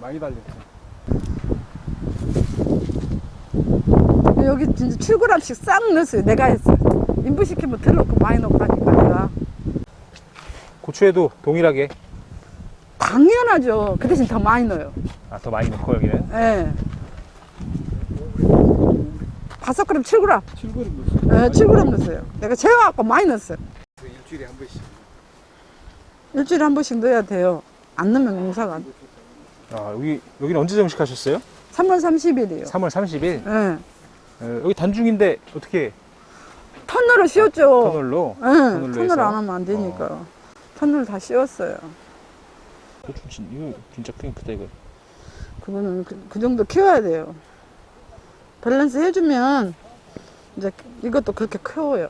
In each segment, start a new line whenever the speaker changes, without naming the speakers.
많이 달렸어.
여기 진짜 7g씩 싹 넣었어요. 내가 했어요. 인부시키면 덜 넣고 많이 넣고 하니까 내가.
고추에도 동일하게
당연하죠. 그 대신 더 많이 넣어요.
아, 더 많이 넣고 여기는
예. 다섯 그램 7g.
7그릇 넣었어.
예, 7g 넣었어요. 내가 재워갖고 많이 넣었어요.
일주일에 한 번씩.
일주일에 한 번씩 넣어야 돼요. 안 넣으면 농사가 안 돼.
아, 여기 여기는 언제 정식하셨어요?
3월 30일이요.
3월 30일
예.
어, 여기 단중인데 어떻게
터널을 씌웠죠.
터널로
예,
터널로
터널
해서?
안 하면 안 되니까. 터널 다 씌웠어요.
고추 진 이거 진짜 크긴 크다 이거
그거는 그, 그 정도 키워야 돼요. 밸런스 해주면 이제 이것도 그렇게 키워요.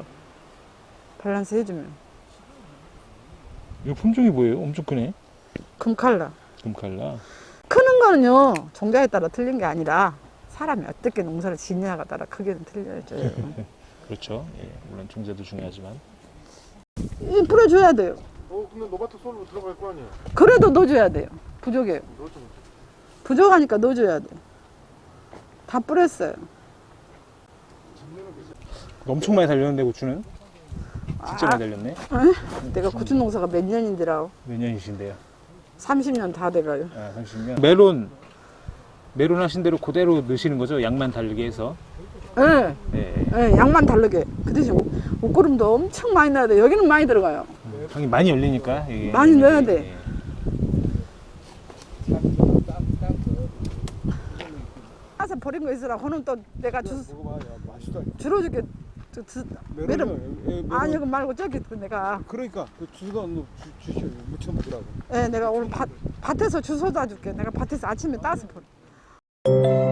밸런스 해주면
이거 품종이 뭐예요? 엄청 크네
금칼라.
금칼라
거는요 종자에 따라 틀린 게 아니라 사람이 어떻게 농사를 짓냐가 따라 크기는 틀려져.
그렇죠 예, 물론 종자도 중요하지만
이 뿌려줘야 돼요.
어, 근데 노바트 솔로 들어갈 거 아니야?
그래도 넣어줘야 돼요. 부족해요. 부족하니까 넣어줘야 돼. 다 뿌렸어요.
엄청 많이 달렸는데 고추는 진짜
아,
많이 달렸네
내가 고추 농사가 몇 년인지라
몇 년이신데요?
30년 다 돼가요.
아 30년 메론 메론 하신 대로 그대로 넣으시는 거죠? 양만 달리게 해서
예,
예.
예, 양만 다르게. 그 대신 옷- 옷고름도 엄청 많이 넣어야 돼. 여기는 많이 들어가요.
형이 많이 열리니까 이게
많이 넣어야
예.
돼. 가서 버린 거 있으라. 그는 또 내가 주,
먹어봐. 야, 맛있다.
줄어줄게. 저, 저,
메론은
아니 이거 말고 저기 그 내가
그러니까 그 주소도 안 넣어 주, 주시 무쳐 먹으라고.
예, 내가 오늘 밭, 밭에서 주워 다 줄게. 내가 밭에서 아침에 따서 버려.